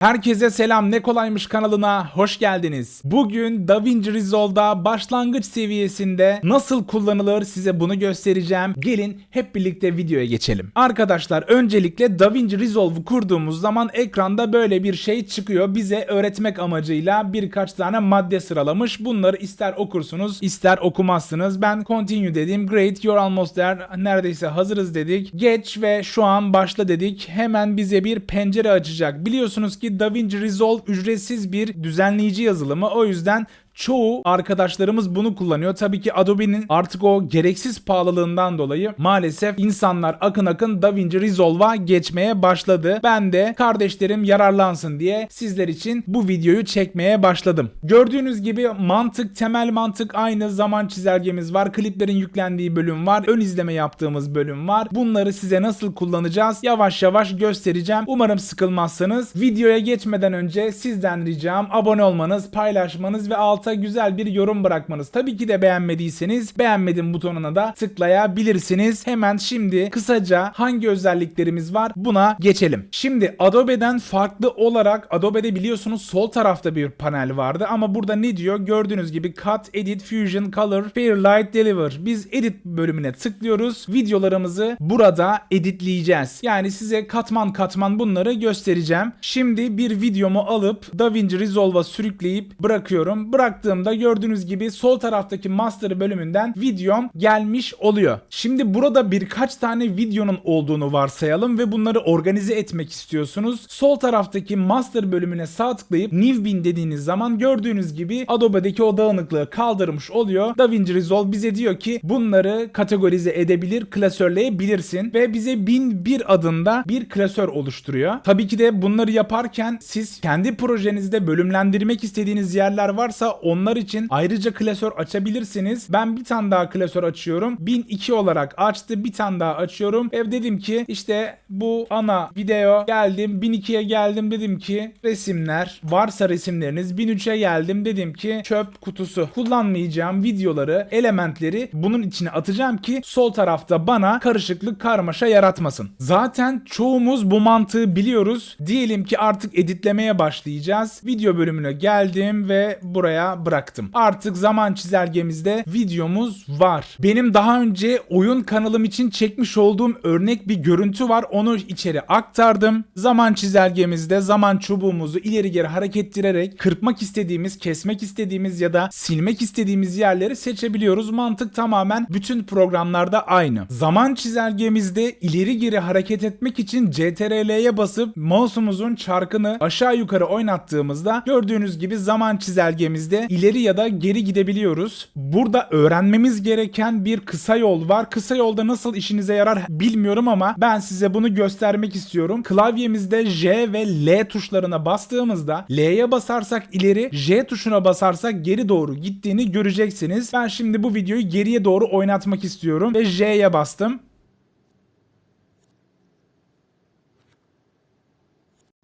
Herkese selam ne kolaymış kanalına hoş geldiniz. Bugün DaVinci Resolve'da başlangıç seviyesinde nasıl kullanılır size bunu göstereceğim. Gelin hep birlikte videoya geçelim. Arkadaşlar öncelikle DaVinci Resolve'u kurduğumuz zaman ekranda böyle bir şey çıkıyor. Bize öğretmek amacıyla birkaç tane madde sıralamış. Bunları ister okursunuz ister okumazsınız. Ben continue dedim. Great you're almost there. Neredeyse hazırız dedik. Geç ve şu an başla dedik. Hemen bize bir pencere açacak. Biliyorsunuz ki DaVinci Resolve ücretsiz bir düzenleyici yazılımı. O yüzden Çoğu arkadaşlarımız bunu kullanıyor. Tabii ki Adobe'nin artık o gereksiz pahalılığından dolayı maalesef insanlar akın akın DaVinci Resolve'a geçmeye başladı. Ben de kardeşlerim yararlansın diye sizler için bu videoyu çekmeye başladım. Gördüğünüz gibi mantık, temel mantık aynı. Zaman çizelgemiz var. Kliplerin yüklendiği bölüm var. Ön izleme yaptığımız bölüm var. Bunları size nasıl kullanacağız yavaş yavaş göstereceğim. Umarım sıkılmazsınız. Videoya geçmeden önce sizden ricam abone olmanız, paylaşmanız ve alta güzel bir yorum bırakmanız. Tabii ki de beğenmediyseniz beğenmedim butonuna da tıklayabilirsiniz. Hemen şimdi kısaca hangi özelliklerimiz var buna geçelim. Şimdi Adobe'den farklı olarak Adobe'de biliyorsunuz sol tarafta bir panel vardı ama burada ne diyor? Gördüğünüz gibi Cut, Edit, Fusion, Color, Fairlight, Deliver. Biz Edit bölümüne tıklıyoruz. Videolarımızı burada editleyeceğiz. Yani size katman katman bunları göstereceğim. Şimdi bir videomu alıp DaVinci Resolve'a sürükleyip bırakıyorum. Bıraktığımda gördüğünüz gibi sol taraftaki master bölümünden videom gelmiş oluyor. Şimdi burada birkaç tane videonun olduğunu varsayalım ve bunları organize etmek istiyorsunuz. Sol taraftaki master bölümüne sağ tıklayıp New Bin dediğiniz zaman gördüğünüz gibi Adobe'deki o dağınıklığı kaldırmış oluyor. DaVinci Resolve bize diyor ki bunları kategorize edebilir, klasörleyebilirsin ve bize 1001 adında bir klasör oluşturuyor. Tabii ki de bunları yaparken siz kendi projenizde bölümlendirmek istediğiniz yerler varsa onlar için ayrıca klasör açabilirsiniz. Ben bir tane daha klasör açıyorum. 1002 olarak açtı. Bir tane daha açıyorum. Ve dedim ki işte bu ana video geldim. 1002'ye geldim dedim ki resimler varsa resimleriniz 1003'e geldim dedim ki çöp kutusu kullanmayacağım videoları elementleri bunun içine atacağım ki sol tarafta bana karışıklık karmaşa yaratmasın. Zaten çoğumuz bu mantığı biliyoruz. Diyelim ki artık editlemeye başlayacağız. Video bölümüne geldim ve buraya bıraktım. Artık zaman çizelgemizde videomuz var. Benim daha önce oyun kanalım için çekmiş olduğum örnek bir görüntü var. Onu içeri aktardım. Zaman çizelgemizde zaman çubuğumuzu ileri geri hareket ettirerek kırpmak istediğimiz, kesmek istediğimiz ya da silmek istediğimiz yerleri seçebiliyoruz. Mantık tamamen bütün programlarda aynı. Zaman çizelgemizde ileri geri hareket etmek için CTRL'ye basıp mouse'umuzun çarkını aşağı yukarı oynattığımızda gördüğünüz gibi zaman çizelgemizde ileri ya da geri gidebiliyoruz. Burada öğrenmemiz gereken bir kısa yol var. Kısa yolda nasıl işinize yarar bilmiyorum ama ben size bunu göstermek istiyorum. Klavyemizde J ve L tuşlarına bastığımızda L'ye basarsak ileri, J tuşuna basarsak geri doğru gittiğini göreceksiniz. Ben şimdi bu videoyu geriye doğru oynatmak istiyorum ve J'ye bastım.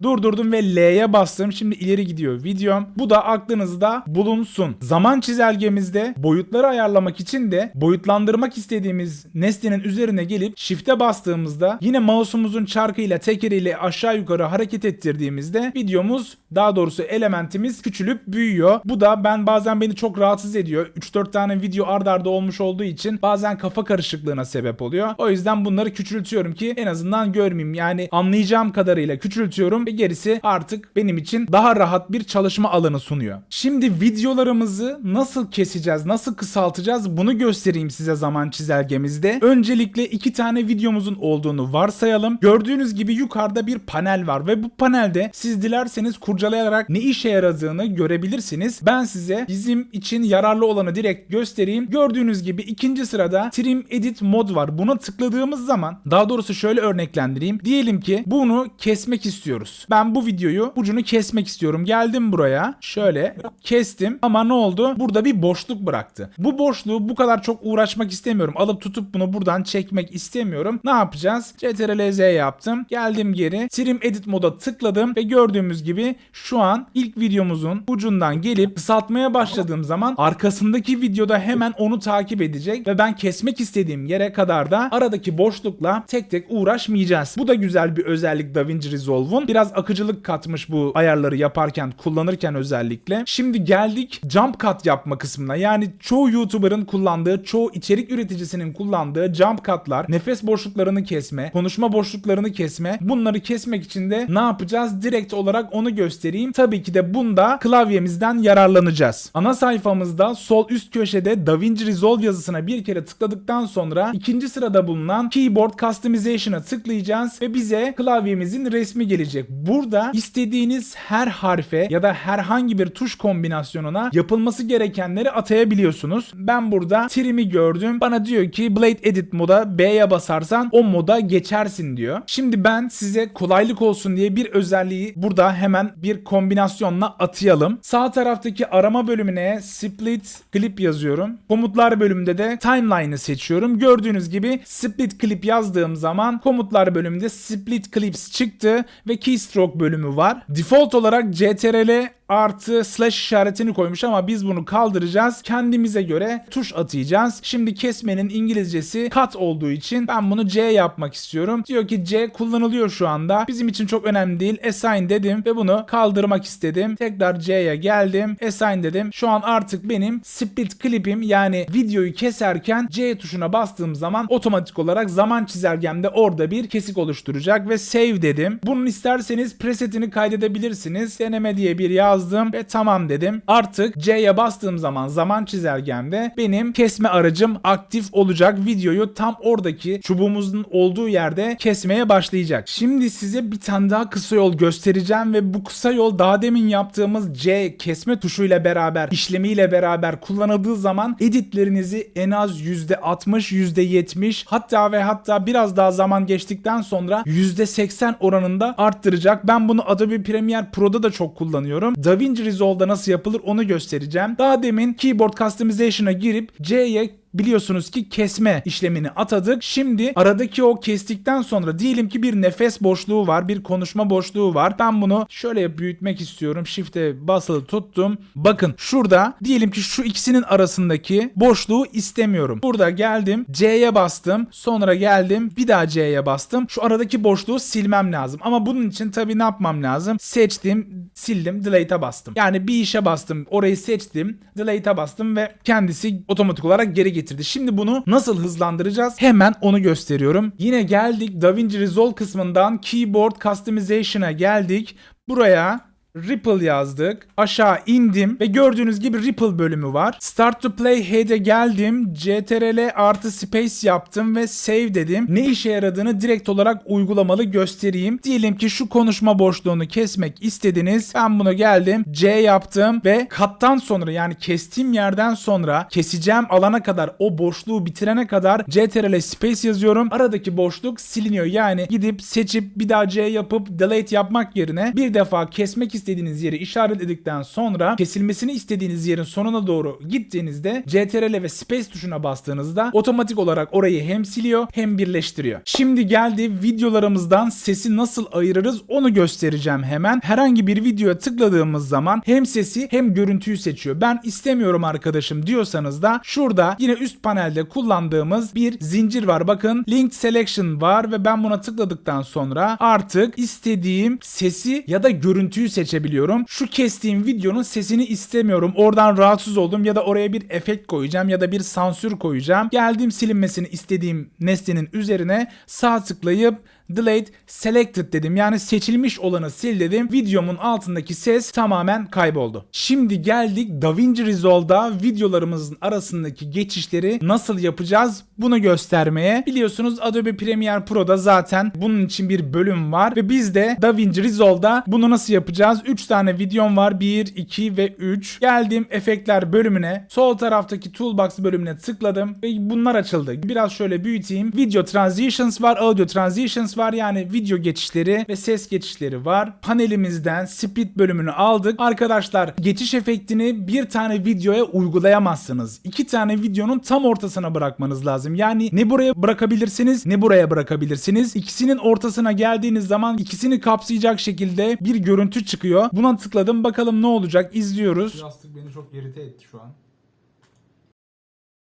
Durdurdum ve L'ye bastım. Şimdi ileri gidiyor videom. Bu da aklınızda bulunsun. Zaman çizelgemizde boyutları ayarlamak için de boyutlandırmak istediğimiz nesnenin üzerine gelip Shift'e bastığımızda yine mouse'umuzun çarkıyla tekeriyle aşağı yukarı hareket ettirdiğimizde videomuz daha doğrusu elementimiz küçülüp büyüyor. Bu da ben bazen beni çok rahatsız ediyor. 3-4 tane video ard arda olmuş olduğu için bazen kafa karışıklığına sebep oluyor. O yüzden bunları küçültüyorum ki en azından görmeyeyim. Yani anlayacağım kadarıyla küçültüyorum ve gerisi artık benim için daha rahat bir çalışma alanı sunuyor. Şimdi videolarımızı nasıl keseceğiz, nasıl kısaltacağız bunu göstereyim size zaman çizelgemizde. Öncelikle iki tane videomuzun olduğunu varsayalım. Gördüğünüz gibi yukarıda bir panel var ve bu panelde siz dilerseniz kurcalayarak ne işe yaradığını görebilirsiniz. Ben size bizim için yararlı olanı direkt göstereyim. Gördüğünüz gibi ikinci sırada Trim Edit mod var. Buna tıkladığımız zaman daha doğrusu şöyle örneklendireyim. Diyelim ki bunu kesmek istiyoruz. Ben bu videoyu ucunu kesmek istiyorum. Geldim buraya. Şöyle kestim ama ne oldu? Burada bir boşluk bıraktı. Bu boşluğu bu kadar çok uğraşmak istemiyorum. Alıp tutup bunu buradan çekmek istemiyorum. Ne yapacağız? Ctrl Z yaptım. Geldim geri. Trim Edit moda tıkladım ve gördüğümüz gibi şu an ilk videomuzun ucundan gelip kısaltmaya başladığım zaman arkasındaki videoda hemen onu takip edecek ve ben kesmek istediğim yere kadar da aradaki boşlukla tek tek uğraşmayacağız. Bu da güzel bir özellik DaVinci Resolve'un. Biraz biraz akıcılık katmış bu ayarları yaparken, kullanırken özellikle. Şimdi geldik jump cut yapma kısmına. Yani çoğu YouTuber'ın kullandığı, çoğu içerik üreticisinin kullandığı jump cut'lar, nefes boşluklarını kesme, konuşma boşluklarını kesme. Bunları kesmek için de ne yapacağız? Direkt olarak onu göstereyim. Tabii ki de bunda klavyemizden yararlanacağız. Ana sayfamızda sol üst köşede DaVinci Resolve yazısına bir kere tıkladıktan sonra ikinci sırada bulunan Keyboard Customization'a tıklayacağız ve bize klavyemizin resmi gelecek. Burada istediğiniz her harfe ya da herhangi bir tuş kombinasyonuna yapılması gerekenleri atayabiliyorsunuz. Ben burada trim'i gördüm. Bana diyor ki Blade Edit moda B'ye basarsan o moda geçersin diyor. Şimdi ben size kolaylık olsun diye bir özelliği burada hemen bir kombinasyonla atayalım. Sağ taraftaki arama bölümüne split clip yazıyorum. Komutlar bölümünde de timeline'ı seçiyorum. Gördüğünüz gibi split clip yazdığım zaman komutlar bölümünde split clips çıktı ve keystroke bölümü var. Default olarak CTRL artı slash işaretini koymuş ama biz bunu kaldıracağız. Kendimize göre tuş atayacağız. Şimdi kesmenin İngilizcesi cut olduğu için ben bunu C yapmak istiyorum. Diyor ki C kullanılıyor şu anda. Bizim için çok önemli değil. Assign dedim ve bunu kaldırmak istedim. Tekrar C'ye geldim. Assign dedim. Şu an artık benim split clip'im yani videoyu keserken C tuşuna bastığım zaman otomatik olarak zaman çizelgemde orada bir kesik oluşturacak ve save dedim. Bunun isterseniz presetini kaydedebilirsiniz. Deneme diye bir yazdım ve tamam dedim. Artık C'ye bastığım zaman zaman çizelgemde benim kesme aracım aktif olacak. Videoyu tam oradaki çubuğumuzun olduğu yerde kesmeye başlayacak. Şimdi size bir tane daha kısa yol göstereceğim ve bu kısa yol daha demin yaptığımız C kesme tuşuyla beraber işlemiyle beraber kullanıldığı zaman editlerinizi en az %60, %70 hatta ve hatta biraz daha zaman geçtikten sonra %80 oranında arttıracak. Ben bunu Adobe Premiere Pro'da da çok kullanıyorum. DaVinci Resolve'da nasıl yapılır onu göstereceğim. Daha demin Keyboard Customization'a girip C'ye biliyorsunuz ki kesme işlemini atadık. Şimdi aradaki o kestikten sonra diyelim ki bir nefes boşluğu var, bir konuşma boşluğu var. Ben bunu şöyle büyütmek istiyorum. Shift'e basılı tuttum. Bakın şurada diyelim ki şu ikisinin arasındaki boşluğu istemiyorum. Burada geldim, C'ye bastım, sonra geldim, bir daha C'ye bastım. Şu aradaki boşluğu silmem lazım. Ama bunun için tabii ne yapmam lazım? Seçtim, sildim, delete'a bastım. Yani bir işe bastım, orayı seçtim, delete'a bastım ve kendisi otomatik olarak geri getirdi. Şimdi bunu nasıl hızlandıracağız? Hemen onu gösteriyorum. Yine geldik DaVinci Resolve kısmından Keyboard Customization'a geldik. Buraya Ripple yazdık. Aşağı indim ve gördüğünüz gibi Ripple bölümü var. Start to Play Head'e geldim. CTRL artı space yaptım ve save dedim. Ne işe yaradığını direkt olarak uygulamalı göstereyim. Diyelim ki şu konuşma boşluğunu kesmek istediniz. Ben bunu geldim. C yaptım ve kattan sonra yani kestiğim yerden sonra keseceğim alana kadar o boşluğu bitirene kadar CTRL space yazıyorum. Aradaki boşluk siliniyor. Yani gidip seçip bir daha C yapıp delete yapmak yerine bir defa kesmek istediğiniz yeri işaretledikten sonra kesilmesini istediğiniz yerin sonuna doğru gittiğinizde CTRL ve space tuşuna bastığınızda otomatik olarak orayı hem siliyor hem birleştiriyor. Şimdi geldi videolarımızdan sesi nasıl ayırırız onu göstereceğim hemen. Herhangi bir videoya tıkladığımız zaman hem sesi hem görüntüyü seçiyor. Ben istemiyorum arkadaşım diyorsanız da şurada yine üst panelde kullandığımız bir zincir var. Bakın Link Selection var ve ben buna tıkladıktan sonra artık istediğim sesi ya da görüntüyü seçebiliyorum. Şu kestiğim videonun sesini istemiyorum. Oradan rahatsız oldum ya da oraya bir efekt koyacağım ya da bir sansür koyacağım. Geldim silinmesini istediğim nesnenin üzerine sağ tıklayıp delete selected dedim. Yani seçilmiş olanı sil dedim. Videomun altındaki ses tamamen kayboldu. Şimdi geldik DaVinci Resolve'da videolarımızın arasındaki geçişleri nasıl yapacağız bunu göstermeye. Biliyorsunuz Adobe Premiere Pro'da zaten bunun için bir bölüm var ve biz de DaVinci Resolve'da bunu nasıl yapacağız? 3 tane videom var. 1, 2 ve 3. Geldim efektler bölümüne. Sol taraftaki toolbox bölümüne tıkladım ve bunlar açıldı. Biraz şöyle büyüteyim. Video transitions var, audio transitions var yani video geçişleri ve ses geçişleri var. Panelimizden split bölümünü aldık. Arkadaşlar geçiş efektini bir tane videoya uygulayamazsınız. İki tane videonun tam ortasına bırakmanız lazım. Yani ne buraya bırakabilirsiniz ne buraya bırakabilirsiniz. İkisinin ortasına geldiğiniz zaman ikisini kapsayacak şekilde bir görüntü çıkıyor. Buna tıkladım bakalım ne olacak izliyoruz. Yastık beni çok irite etti şu an.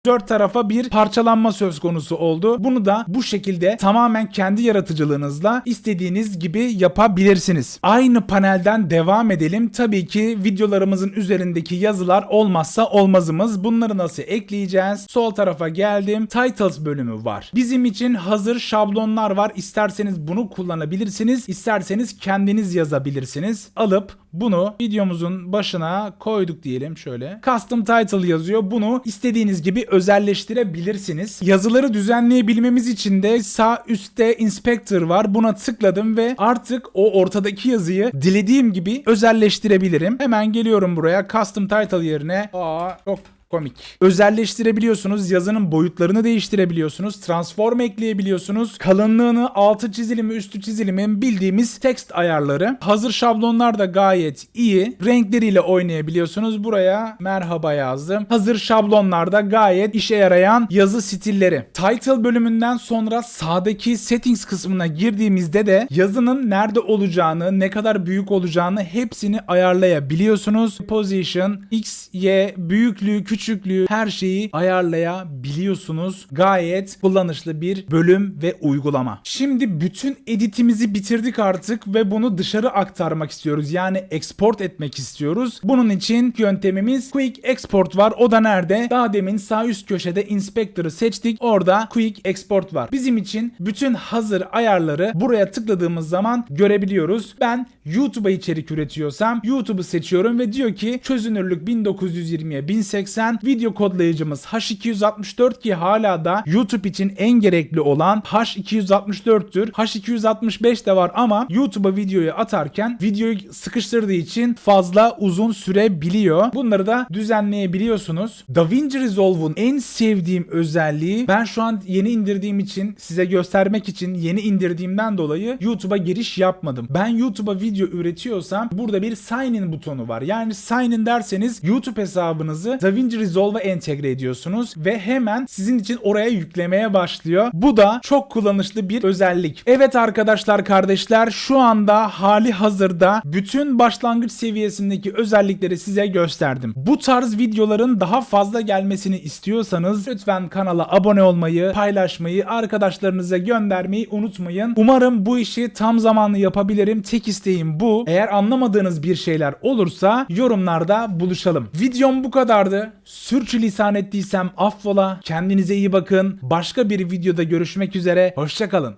Dört tarafa bir parçalanma söz konusu oldu. Bunu da bu şekilde tamamen kendi yaratıcılığınızla istediğiniz gibi yapabilirsiniz. Aynı panelden devam edelim. Tabii ki videolarımızın üzerindeki yazılar olmazsa olmazımız. Bunları nasıl ekleyeceğiz? Sol tarafa geldim. Titles bölümü var. Bizim için hazır şablonlar var. İsterseniz bunu kullanabilirsiniz. İsterseniz kendiniz yazabilirsiniz. Alıp bunu videomuzun başına koyduk diyelim şöyle. Custom title yazıyor. Bunu istediğiniz gibi özelleştirebilirsiniz. Yazıları düzenleyebilmemiz için de sağ üstte inspector var. Buna tıkladım ve artık o ortadaki yazıyı dilediğim gibi özelleştirebilirim. Hemen geliyorum buraya. Custom title yerine. Aa çok komik. Özelleştirebiliyorsunuz. Yazının boyutlarını değiştirebiliyorsunuz. Transform ekleyebiliyorsunuz. Kalınlığını altı çizili mi üstü çizili mi bildiğimiz text ayarları. Hazır şablonlar da gayet iyi. Renkleriyle oynayabiliyorsunuz. Buraya merhaba yazdım. Hazır şablonlarda gayet işe yarayan yazı stilleri. Title bölümünden sonra sağdaki settings kısmına girdiğimizde de yazının nerede olacağını, ne kadar büyük olacağını hepsini ayarlayabiliyorsunuz. Position, X, Y, büyüklüğü, küçüklüğü her şeyi ayarlayabiliyorsunuz. Gayet kullanışlı bir bölüm ve uygulama. Şimdi bütün editimizi bitirdik artık ve bunu dışarı aktarmak istiyoruz. Yani export etmek istiyoruz. Bunun için yöntemimiz Quick Export var. O da nerede? Daha demin sağ üst köşede Inspector'ı seçtik. Orada Quick Export var. Bizim için bütün hazır ayarları buraya tıkladığımız zaman görebiliyoruz. Ben YouTube'a içerik üretiyorsam YouTube'u seçiyorum ve diyor ki çözünürlük 1920'ye 1080 video kodlayıcımız H264 ki hala da YouTube için en gerekli olan H264'tür. H265 de var ama YouTube'a videoyu atarken videoyu sıkıştırdığı için fazla uzun sürebiliyor. Bunları da düzenleyebiliyorsunuz. DaVinci Resolve'un en sevdiğim özelliği ben şu an yeni indirdiğim için size göstermek için yeni indirdiğimden dolayı YouTube'a giriş yapmadım. Ben YouTube'a video üretiyorsam burada bir sign in butonu var. Yani sign in derseniz YouTube hesabınızı DaVinci Resolve'a entegre ediyorsunuz ve hemen sizin için oraya yüklemeye başlıyor. Bu da çok kullanışlı bir özellik. Evet arkadaşlar kardeşler şu anda hali hazırda bütün başlangıç seviyesindeki özellikleri size gösterdim. Bu tarz videoların daha fazla gelmesini istiyorsanız lütfen kanala abone olmayı, paylaşmayı, arkadaşlarınıza göndermeyi unutmayın. Umarım bu işi tam zamanlı yapabilirim. Tek isteğim bu. Eğer anlamadığınız bir şeyler olursa yorumlarda buluşalım. Videom bu kadardı. Sürçülisan ettiysem affola. Kendinize iyi bakın. Başka bir videoda görüşmek üzere. Hoşçakalın.